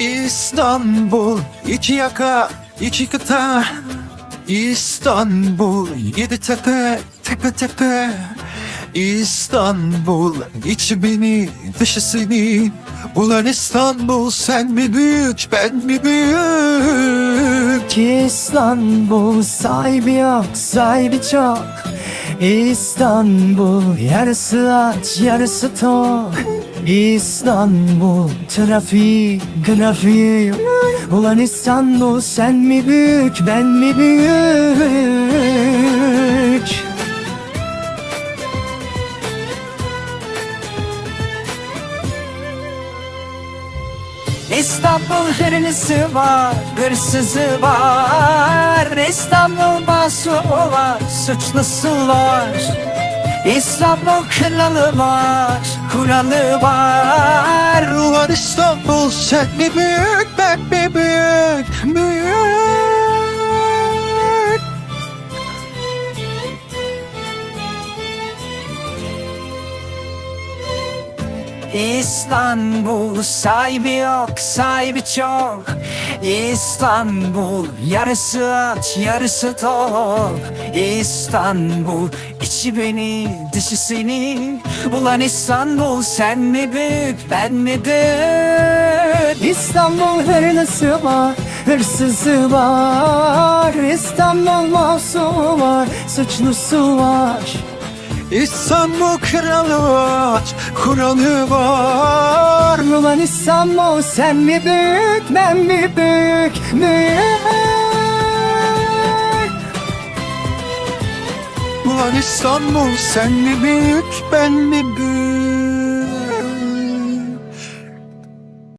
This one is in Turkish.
İstanbul iki yaka iki kıta. İstanbul yedi tepe tepe tepe. İstanbul içi beni dışı seni. Ulan İstanbul sen mi büyük ben mi büyük? İstanbul sahibi yok sahibi çok İstanbul yarısı aç yarısı tok. İstanbul trafiği grafiği. Ulan İstanbul sen mi büyük ben mi büyük? İstanbul hırlısı var, hırsızı var. İstanbul masumu var, suçlusu var İstanbul kralı var, kuralı var. Ulan İstanbul sen mi büyük ben mi büyük? Büyük İstanbul sahibi yok sahibi çok. İstanbul yarısı aç yarısı tok. İstanbul içi beni dışı seni. Ulan İstanbul sen mi büyük ben mi büyük? İstanbul hırlısı var hırsızı var. İstanbul masumu var suçlusu var İstanbul kralı var, kuralı var. Ulan İstanbul sen mi büyük ben mi büyük büyük Ulan İstanbul sen mi büyük ben mi büyük